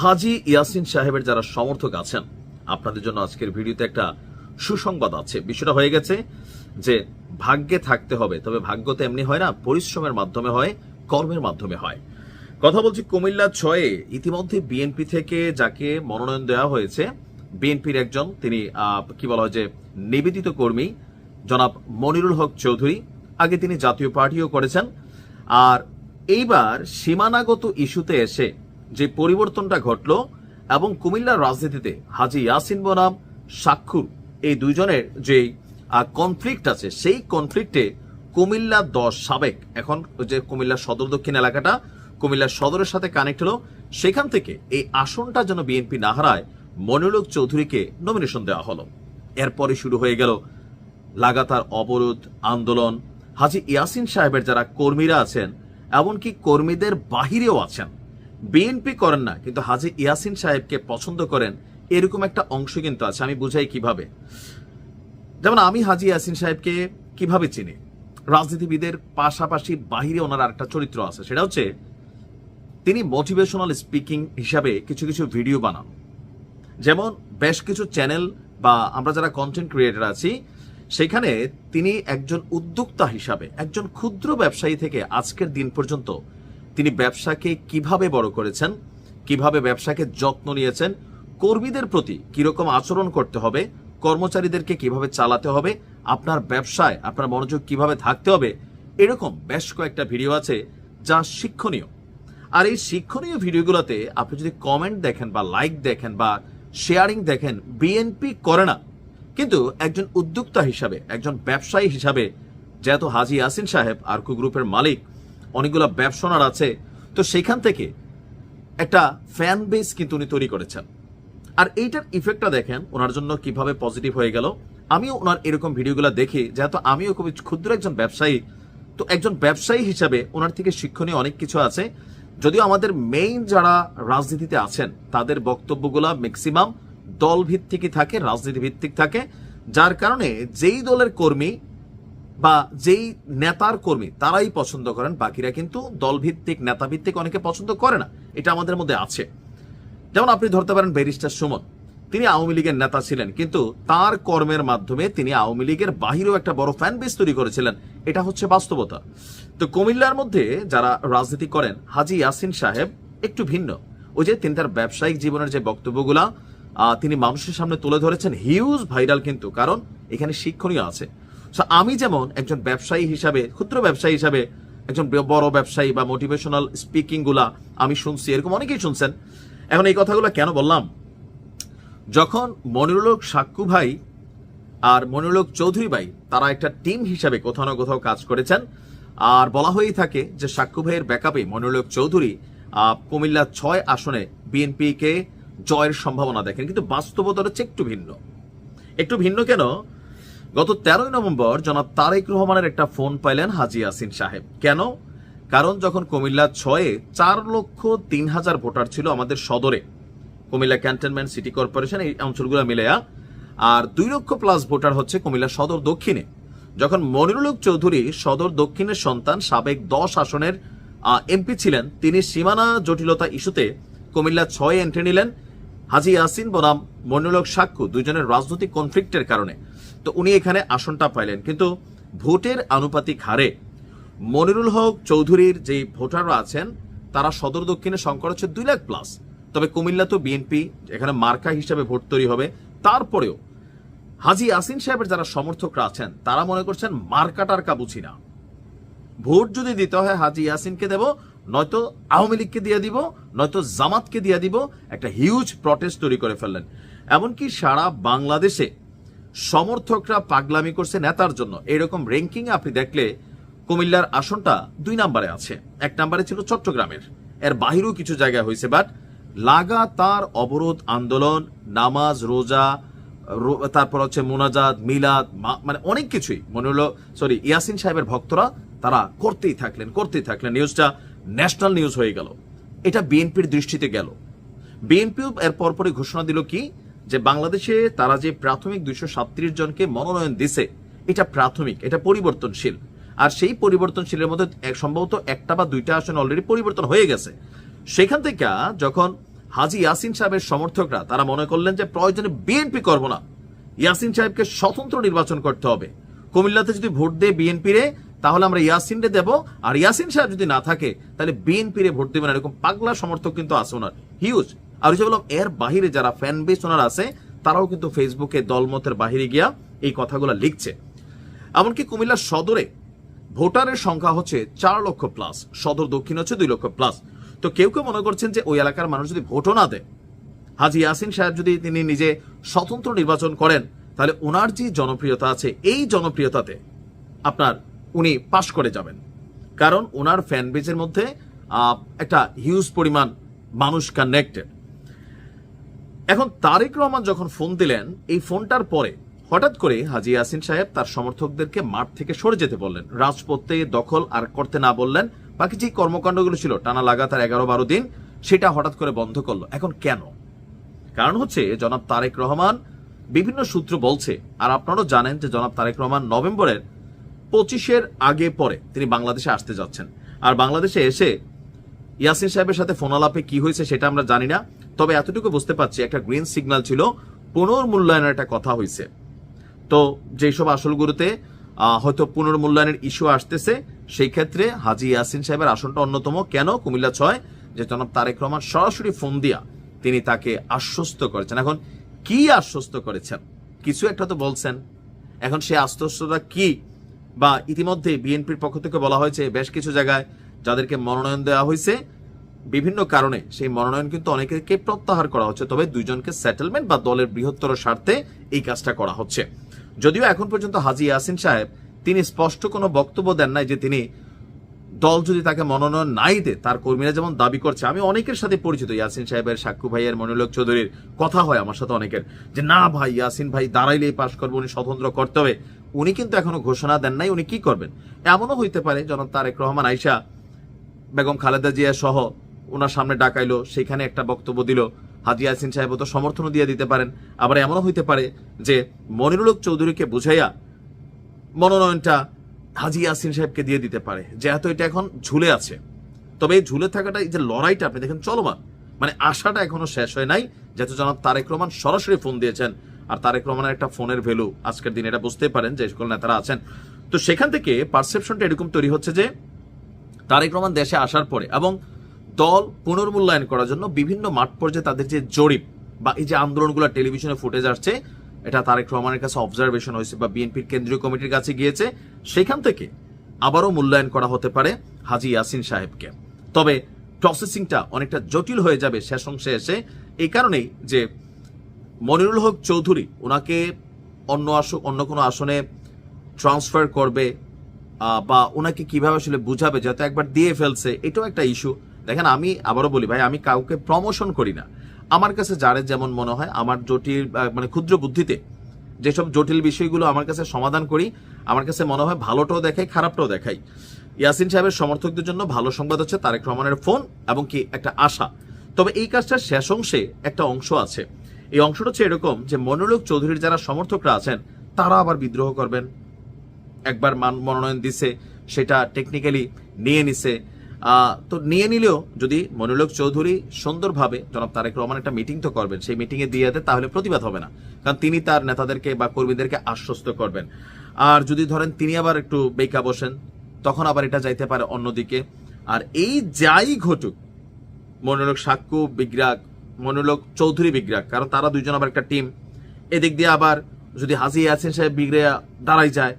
হাজি ইয়াসিন সাহেবের যারা সমর্থক আছেন, আপনাদের জন্য আজকের ভিডিওতে একটা সুসংবাদ আছে। বিষয়টা হয়ে গেছে যে ভাগ্যে থাকতে হবে, তবে ভাগ্য তো এমনি হয় না, পরিশ্রমের মাধ্যমে হয়, কর্মের মাধ্যমে হয়। কথা বলছি কুমিল্লা ছয়ে। ইতিমধ্যে বিএনপি থেকে যাকে মনোনয়ন দেওয়া হয়েছে, বিএনপির একজন, তিনি কি বলা হয় যে, নিবেদিত কর্মী, জনাব মনিরুল হক চৌধুরী। আগে তিনি জাতীয় পার্টিও করেছেন। আর এইবার সীমানাগত ইস্যুতে এসে যে পরিবর্তনটা ঘটল এবং কুমিল্লার রাজনীতিতে হাজি ইয়াসিন বনাম সাক্ষুর এই দুইজনের যে কনফ্লিক্ট আছে, সেই কনফ্লিক্টে কুমিল্লা দশ সাবেক, এখন যে কুমিল্লা সদর দক্ষিণ এলাকাটা কুমিল্লা সদরের সাথে কানেক্ট হলো, সেখান থেকে এই আসনটা যেন বিএনপি না হারায়, মনিরুল চৌধুরীকে নমিনেশন দেওয়া হলো। এরপরে শুরু হয়ে গেল লাগাতার অবরোধ, আন্দোলন। হাজি ইয়াসিন সাহেবের যারা কর্মীরা আছেন, এমনকি কর্মীদের বাহিরেও আছেন বিএনপি করেন না, কিন্তু হাজি ইয়াসিন সাহেবকে পছন্দ করেন, এরকম একটা অংশ কিন্তু আছে, আমি বুঝাই কীভাবে। যেমন আমি হাজি ইয়াসিন সাহেবকে কীভাবে চিনি? রাজনীতিবিদের পাশাপাশি বাহিরে ওনার আরেকটা চরিত্র আছে, সেটা হচ্ছে তিনি মোটিভেশনাল স্পিকিং হিসাবে কিছু কিছু ভিডিও বানান। যেমন বেশ কিছু চ্যানেল বা আমরা যারা কন্টেন্ট ক্রিয়েটার আছি, সেখানে তিনি একজন উদ্যোক্তা হিসাবে, একজন ক্ষুদ্র ব্যবসায়ী থেকে আজকের দিন পর্যন্ত তিনি ব্যবসাকে কীভাবে বড় করেছেন, কীভাবে ব্যবসাকে যত্ন নিয়েছেন, কর্মীদের প্রতি কীরকম আচরণ করতে হবে, কর্মচারীদেরকে কীভাবে চালাতে হবে, আপনার ব্যবসায় আপনার মনোযোগ কীভাবে থাকতে হবে, এরকম বেশ কয়েকটা ভিডিও আছে যা শিক্ষণীয়। আর এই শিক্ষণীয় ভিডিওগুলোতে আপনি যদি কমেন্ট দেখেন বা লাইক দেখেন বা শেয়ারিং দেখেন বিএনপি করে না। কিন্তু একজন উদ্যোক্তা হিসাবে, একজন ব্যবসায়ী হিসাবে যেহেতু হাজি ইয়াসিন সাহেব আরকু গ্রুপের মালিক অনেকগুলো ব্যবসানার আছে। তো সেখান থেকে একটা ফ্যান বেস কিন্তু উনি তৈরি করেছেন। আর এইটার ইফেক্টটা দেখেন, ওনার জন্য কীভাবে পজিটিভ হয়ে গেল। আমিও ওনার এরকম ভিডিওগুলো দেখি, যেহেতু আমিও খুবই ক্ষুদ্র একজন ব্যবসায়ী, তো একজন ব্যবসায়ী হিসাবে ওনার থেকে শিক্ষণীয় অনেক কিছু আছে। যদিও আমাদের মেইন যারা রাজনীতিতে আছেন, তাদের বক্তব্যগুলো ম্যাক্সিমাম দল ভিত্তিকই থাকে রাজনীতি ভিত্তিক থাকে। যার কারণে যেই দলের কর্মী বা যেই নেতার কর্মী, তারাই পছন্দ করেন, বাকিরা কিন্তু দলভিত্তিক নেতা ভিত্তিক অনেকে পছন্দ করে না। এটা আমাদের মধ্যে আছে। যেমন আপনি ধরতে পারেন ব্যারিস্টার সুমন। তিনি আওয়ামী লীগের নেতা ছিলেন, কিন্তু তার কর্মের মাধ্যমে তিনি আওয়ামী লীগের বাহিরেও একটা বড় ফ্যান বেস তৈরি করেছিলেন। এটা হচ্ছে বাস্তবতা। তো কুমিল্লার মধ্যে যারা রাজনীতি করেন, হাজি ইয়াসিন সাহেব একটু ভিন্ন। ওই যে তিনি তার ব্যবসায়িক জীবনের যে বক্তব্যগুলা তিনি মানুষের সামনে তুলে ধরেছেন হিউজ ভাইরাল কিন্তু, কারণ এখানে শিক্ষণীয় আছে। So, আমি যেমন একজন ব্যবসায়ী হিসাবে ক্ষুদ্র ব্যবসায়ী হিসাবে একজন বড় ব্যবসায়ী বা মোটিভেশনাল স্পিকিংগুলা আমি শুনছি এরকম অনেকেই শুনছেন। এখন এই কথাগুলো কেন বললাম? যখন মনিরুলক সাক্কু ভাই আর মনিরুলক চৌধুরী ভাই তারা একটা টিম হিসাবে কোথাও না কোথাও কাজ করেছেন আর বলা হয়েই থাকে যে সাক্কু ভাইয়ের ব্যাকআপে মনিরুলক চৌধুরী কুমিল্লা ছয় আসনে বিএনপিকে জয়ের সম্ভাবনা দেখেন। কিন্তু বাস্তবতাটা হচ্ছে একটু ভিন্ন। একটু ভিন্ন কেন? গত তেরোই নভেম্বর জনাব তারেক রহমানের একটা ফোন পাইলেন হাজি ইয়াসিন সাহেব। কেন? কারণ যখন কুমিল্লা ছয়ে চার লক্ষ তিন হাজার ভোটার ছিল আমাদের সদরে, কুমিল্লা ক্যান্টনমেন্ট, সিটি কর্পোরেশন, এই অঞ্চলগুলো মিলেয়া আর দুই লক্ষ প্লাস ভোটার হচ্ছে কুমিল্লা সদর দক্ষিণে। যখন মনিরুল হক চৌধুরী সদর দক্ষিণের সন্তান, সাবেক দশ আসনের এমপি ছিলেন, তিনি সীমানা জটিলতা ইস্যুতে কুমিল্লা ছয় এন্ট্রি নিলেন। হাজি ইয়াসিন বনাম মনিরুল হক সাক্কু দুজনের রাজনৈতিক কনফ্লিক্টের কারণে। তো উনি এখানে আসনটা পাইলেন। কিন্তু ভোটের আনুপাতিক হারে মনিরুল হক চৌধুরীর যে ভোটাররা আছেন, তারা সদর দক্ষিণে সংকট হচ্ছে দুই লাখ প্লাস তবে কুমিল্লা তো বিএনপি এখানে মার্কা হিসাবে ভোট তৈরি হবে। তারপরেও হাজি আসিন সাহেবের যারা সমর্থকরা আছেন, তারা মনে করছেন মার্কা টার্কা বুঝি না ভোট যদি দিতে হয় হাজি ইয়াসিনকে দেব নয়তো আওয়ামী লীগকে দিয়ে দিব, নয়তো জামাতকে দিয়ে দিব, একটা হিউজ প্রটেস্ট তৈরি করে ফেললেন। এমনকি সারা বাংলাদেশে সমর্থকরা পাগলামি করছে নেতার জন্য। এরকম র্যাঙ্কিং আপনি দেখলে কুমিল্লার আসনটা দুই নম্বরে আছে। এক নম্বরে ছিল চট্টগ্রামের। এর বাহিরেও কিছু জায়গায় হয়েছে বাট লাগাতার অবরোধ, আন্দোলন, নামাজ, রোজা তারপর হচ্ছে মোনাজাত, মিলাদ মানে অনেক কিছুই। মনে হলো সরি ইয়াসিন সাহেবের ভক্তরা তারা করতেই থাকলেন করতেই থাকলেন। নিউজটা ন্যাশনাল নিউজ হয়ে গেল। এটা বিএনপির দৃষ্টিতে গেল। বিএনপিও এর পরপরই ঘোষণা দিল কি, যে বাংলাদেশে তারা যে প্রাথমিক দুইশো সাতত্রিশ জনকে মনোনয়ন দিছে, এটা প্রাথমিক, এটা পরিবর্তনশীল। আর সেই পরিবর্তনশীলের মধ্যে সম্ভবত একটা বা দুইটা আসন অলরেডি পরিবর্তন হয়ে গেছে। সেখান থেকে যখন হাজি ইয়াসিন সাহেবের সমর্থকরা, তারা মনে করলেন যে প্রয়োজনে বিএনপি করব না। ইয়াসিন সাহেবকে স্বতন্ত্র নির্বাচন করতে হবে। কুমিল্লাতে যদি ভোট দেয় বিএনপি রে তাহলে আমরা ইয়াসিনরে দেব। আর ইয়াসিন সাহেব যদি না থাকে, তাহলে বিএনপি রে ভোট দেবেন এরকম পাগলা সমর্থক কিন্তু আছে ওনার। হিউজ আর যে বললাম, এর বাহিরে যারা ফ্যান বেস ওনার আছে, তারাও কিন্তু ফেসবুকে দলমতের বাহিরে গিয়া এই কথাগুলো লিখছে। এমনকি কুমিল্লার সদরে ভোটারের সংখ্যা হচ্ছে চার লক্ষ প্লাস সদর দক্ষিণ হচ্ছে দুই লক্ষ প্লাস তো কেউ কেউ মনে করছেন যে ওই এলাকার মানুষ যদি ভোটও না দেয়, হাজি ইয়াসিন সাহেব যদি তিনি নিজে স্বতন্ত্র নির্বাচন করেন, তাহলে ওনার যে জনপ্রিয়তা আছে, এই জনপ্রিয়তাতে আপনার উনি পাশ করে যাবেন। কারণ ওনার ফ্যান বেজের মধ্যে একটা হিউজ পরিমাণ মানুষ কানেক্টেড এখন তারেক রহমান যখন ফোন দিলেন, এই ফোনটার পরে হঠাৎ করে হাজি ইয়াসিন সাহেব তার সমর্থকদেরকে মাঠ থেকে সরে যেতে বললেন। রাজপথে দখল আর করতে না বললেন। বাকি যে কর্মকাণ্ডগুলো ছিল, টানা লাগাতার এগারো বারো দিন, সেটা হঠাৎ করে বন্ধ করল। এখন কেন? কারণ হচ্ছে, জনাব তারেক রহমান বিভিন্ন সূত্র বলছে, আর আপনারাও জানেন যে জনাব তারেক রহমান নভেম্বরের পঁচিশের আগে পরে তিনি বাংলাদেশে আসতে যাচ্ছেন। আর বাংলাদেশে এসে ইয়াসিন সাহেবের সাথে ফোন আলাপে কি হয়েছে সেটা আমরা জানি না, তবে এতটুকু বুঝতে পারছি একটা গ্রিন সিগন্যাল ছিল, পুনর্মূল্যায়নের একটা কথা হয়েছে। তো যেসব আসলগুলোতে হয়তো পুনর্মূল্যায়নের ইস্যু আসতেছে, সেই ক্ষেত্রে হাজি ইয়াসিন সাহেবের আসনটা অন্যতম। কেন? কুমিল্লা ছয়, যে জনাব তারেক রহমান সরাসরি ফোন দিয়া তিনি তাকে আশ্বস্ত করেছেন। এখন কি আশ্বস্ত করেছেন? কিছু একটা তো বলছেন। এখন সেই আশ্বস্ততা কি? বা ইতিমধ্যে বিএনপির পক্ষ থেকে বলা হয়েছে বেশ কিছু জায়গায় যাদেরকে মনোনয়ন দেওয়া হয়েছে। বিভিন্ন কারণে সেই মনোনয়ন কিন্তু অনেকেরকে প্রত্যাহার করা হচ্ছে। তবে দুইজনকে সেটেলমেন্ট বা দলের বৃহত্তর স্বার্থে এই কাজটা করা হচ্ছে। যদিও এখন পর্যন্ত হাজি ইয়াসিন সাহেব তিনি স্পষ্ট কোনো বক্তব্য দেন নাই যে তিনি দল যদি তাকে মনোনয়ন নাই দে তার কর্মীরা যেমন দাবি করছে, আমি অনেকের সাথে পরিচিত ইয়াসিন সাহেবের সাক্ষু ভাইয়ের মনিলোক চৌধুরীর কথা হয় আমার সাথে অনেকের। যে না ভাই, ইয়াসিন ভাই দাঁড়াইলেই পাশ করব, উনি স্বতন্ত্র করতে হবে। উনি কিন্তু এখনও ঘোষণা দেন নাই উনি কি করবেন। এমনও হইতে পারে, জনাব তারেক রহমান আইসা বেগম খালেদা জিয়া সহ ওনার সামনে ডাকাইলো, সেখানে একটা বক্তব্য দিল। হাজি ইয়াসিন সাহেব তো সমর্থনও দিয়ে দিতে পারেন। আবার এমনও হইতে পারে যে মনিরুল চৌধুরীকে বুঝাইয়া মনোনয়নটা হাজি ইয়াসিন সাহেবকে দিয়ে দিতে পারে, যেহেতু এটা এখন ঝুলে আছে। তবে এই ঝুলে থাকাটা এই যে লড়াইটা, আপনি দেখেন চলমান। মানে আশাটা এখনও শেষ হয় নাই, যেহেতু জনাব তারেক রহমান সরাসরি ফোন দিয়েছেন আর তারেক রহমানের একটা ফোনের ভ্যালু আজকের দিনে, এটা বুঝতে পারেন যে সকল নেতারা আছেন। তো সেখান থেকে পারসেপশনটা এরকম তৈরি হচ্ছে যে তারেক রহমান দেশে আসার পরে এবং দল পুনর্মূল্যায়ন করার জন্য বিভিন্ন মাঠ পর্যায়ে তাদের যে জরিপ বা এই যে আন্দোলনগুলো টেলিভিশনে ফুটেজ আসছে, এটা তারেক রহমানের কাছে অবজারভেশন হয়েছে বা বিএনপির কেন্দ্রীয় কমিটির কাছে গিয়েছে। সেখান থেকে আবারও মূল্যায়ন করা হতে পারে হাজি ইয়াসিন সাহেবকে। তবে প্রসেসিংটা অনেকটা জটিল হয়ে যাবে শেষ অংশে এসে। এই কারণেই যে মনিরুল হক চৌধুরী ওনাকে অন্য আস অন্য কোনো আসনে ট্রান্সফার করবে বা ওনাকে কীভাবে আসলে বুঝাবে যাতে একবার দিয়ে ফেলছে, এটাও একটা ইস্যু দেখেন, আমি আবারও বলি ভাই, আমি কাউকে প্রমোশন করি না। আমার কাছে যারে যেমন মনে হয়, আমার জটিল মানে ক্ষুদ্র বুদ্ধিতে যেসব জটিল বিষয়গুলো আমার কাছে সমাধান করি, আমার কাছে মনে হয় ভালোটাও দেখাই, খারাপটাও দেখাই। ইয়াসিন সাহেবের সমর্থকদের জন্য ভালো সংবাদ হচ্ছে তারেক রহমানের ফোন এবং কি একটা আশা। তবে এই কাজটার শেষ অংশে একটা অংশ আছে। এই অংশটা হচ্ছে এরকম যে মনোলোক চৌধুরীর যারা সমর্থকরা আছেন, তারা আবার বিদ্রোহ করবেন। একবার মান মনোনয়ন দিছে, সেটা টেকনিক্যালি নিয়ে নিছে। তো নিয়ে নিলেও যদি মনোলোক চৌধুরী সুন্দরভাবে জনাব তারেক রহমান একটা মিটিং তো করবেন, সেই মিটিংয়ে দিয়ে দেয়, তাহলে প্রতিবাদ হবে না। কারণ তিনি তার নেতাদেরকে বা কর্মীদেরকে আশ্বস্ত করবেন। আর যদি ধরেন তিনি আবার একটু বেকা বসেন, তখন আবার এটা যাইতে পারে অন্যদিকে। আর এই যাই ঘটুক মনোলোক সাক্ষ্য বিগ্রাক মনোলোক চৌধুরী বিগ্রাক কারণ তারা দুইজন আবার একটা টিম এদিক দিয়ে আবার যদি হাজি আছেন সাহেব বিগড়ে দাঁড়াই যায়।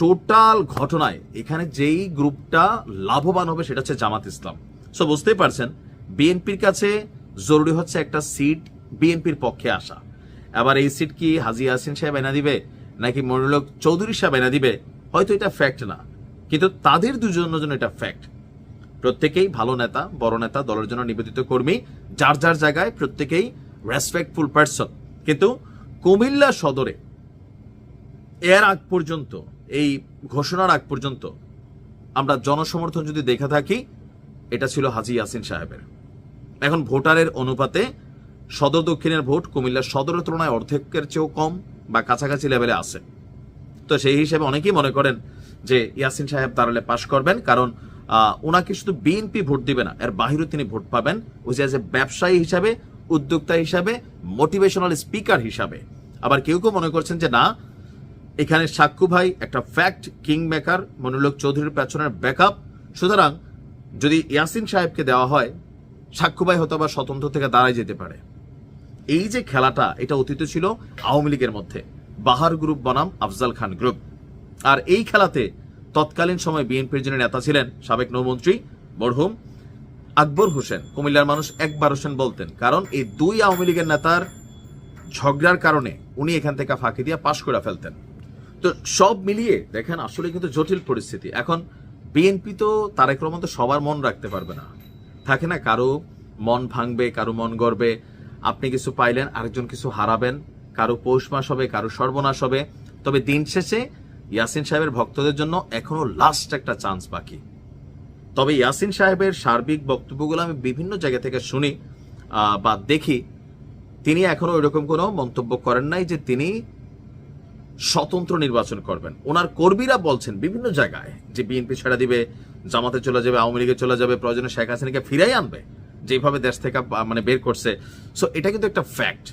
টোটাল ঘটনায় এখানে যেই গ্রুপটা লাভবান হবে সেটা হচ্ছে জামাত ইসলাম। সো বুঝতেই পারছেন বিএনপির কাছে জরুরি হচ্ছে একটা সিট বিএনপির পক্ষে আসা। আবার এই সিট কি হাজি ইয়াসিন সাহেব এনে দিবে, নাকি মনিরুল চৌধুরী সাহেব এনে দিবে? হয়তো এটা ফ্যাক্ট না। কিন্তু তাদের দুজনের জন্য এটা ফ্যাক্ট প্রত্যেকেই ভালো নেতা, বড় নেতা, দলের জন্য নিবেদিত কর্মী, যার যার জায়গায় প্রত্যেকেই রেসপেক্টফুল পার্সন কিন্তু কুমিল্লা সদরে এর আগ পর্যন্ত, এই ঘোষণার আগ পর্যন্ত আমরা জনসমর্থন যদি দেখে থাকি, এটা ছিল হাজি ইয়াসিন সাহেবের। এখন ভোটারের অনুপাতে সদর দক্ষিণের ভোট কুমিল্লার সদরের তুলনায় অর্ধেকের চেয়েও কম বা কাছাকাছি লেভেলে আছে। তো সেই হিসেবে অনেকেই মনে করেন যে ইয়াসিন সাহেব দাঁড়ালে পাশ করবেন, কারণ ওনাকে শুধু বিএনপি ভোট দিবে না, এর বাহিরেও তিনি ভোট পাবেন। ওই যে ব্যবসায়ী হিসাবে, উদ্যোক্তা হিসাবে মোটিভেশনাল স্পিকার হিসাবে। আবার কেউ কেউ মনে করছেন যে, না, এখানে সাক্কু ভাই একটা ফ্যাক্ট কিং মেকার মনোলোক চৌধুরীর পেছনের ব্যাকআপ সুতরাং, যদি ইয়াসিন সাহেবকে দেওয়া হয় সাক্কু ভাই হয়তো আবার স্বতন্ত্র থেকে দাঁড়ায় যেতে পারে। এই যে খেলাটা, এটা অতীত ছিল আওয়ামী লীগের মধ্যে। বাহার গ্রুপ বনাম আফজাল খান গ্রুপ। আর এই খেলাতে তৎকালীন সময় বিএনপির যিনি নেতা ছিলেন, সাবেক নৌমন্ত্রী মরহুম আকবর হোসেন, কুমিল্লার মানুষ একবার হোসেন বলতেন, কারণ এই দুই আওয়ামী লীগের নেতার ঝগড়ার কারণে উনি এখান থেকে ফাঁকি দিয়ে পাশ করে ফেলতেন। তো সব মিলিয়ে দেখেন, আসলে কিন্তু জটিল পরিস্থিতি। এখন বিএনপি তো তারেক রহমান তো সবার মন রাখতে পারবে না। থাকে না, কারও মন ভাঙবে, কারও মন গড়বে। আপনি কিছু পাইলেন, আরেকজন কিছু হারাবেন। কারও পৌষ মাস হবে, কারও সর্বনাশ হবে। তবে দিন শেষে ইয়াসিন সাহেবের ভক্তদের জন্য এখনও লাস্ট একটা চান্স বাকি। তবে ইয়াসিন সাহেবের সার্বিক বক্তব্যগুলো আমি বিভিন্ন জায়গা থেকে শুনি বা দেখি। তিনি এখনও ওইরকম কোনো মন্তব্য করেন নাই যে তিনি স্বতন্ত্র নির্বাচন করবেন। ওনার কর্মীরা বলছেন বিভিন্ন জায়গায় যে বিএনপি ছেড়ে দিবে, জামাতে চলে যাবে, আওয়ামী লীগে চলে যাবে, প্রয়োজনে শেখ হাসিনাকে ফিরাই আনবে, যেভাবে দেশ থেকে মানে বের করছে। সো এটা কিন্তু একটা ফ্যাক্ট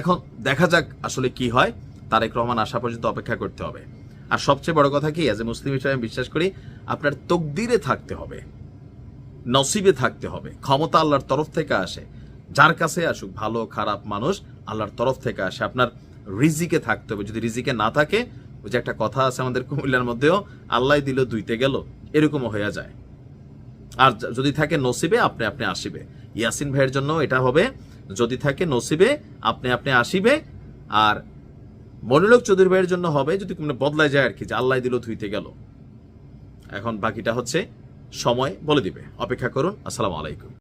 এখন দেখা যাক আসলে কি হয়। তারেক রহমান আসা পর্যন্ত অপেক্ষা করতে হবে। আর সবচেয়ে বড় কথা কি অ্যাজ এ মুসলিম হিসেবে আমি বিশ্বাস করি, আপনার তকদিরে থাকতে হবে। নসিবে থাকতে হবে। ক্ষমতা আল্লাহর তরফ থেকে আসে। যার কাছে আসুক, ভালো, খারাপ মানুষ আল্লাহর তরফ থেকে আসে। আপনার রিজিকে থাকতে হবে। যদি রিজিকে না থাকে, ওই যে একটা কথা আছে আমাদের কুমিল্লার মধ্যেও, আল্লাহ দিল দুইতে গেল। এরকমও হয়ে যায়। আর যদি থাকে নসিবে, আপনি আপনি আসিবে। ইয়াসিন ভাইয়ের জন্য এটা হবে, যদি থাকে নসিবে, আপনি আপনি আসিবে। আর মনিলোক চৌধুরী ভাইয়ের জন্য হবে যদি কোনো বদলায় যায় আর কি, যে আল্লাহ দিল, ধুইতে গেল। এখন বাকিটা হচ্ছে সময় বলে দিবে। অপেক্ষা করুন। আসসালামু আলাইকুম।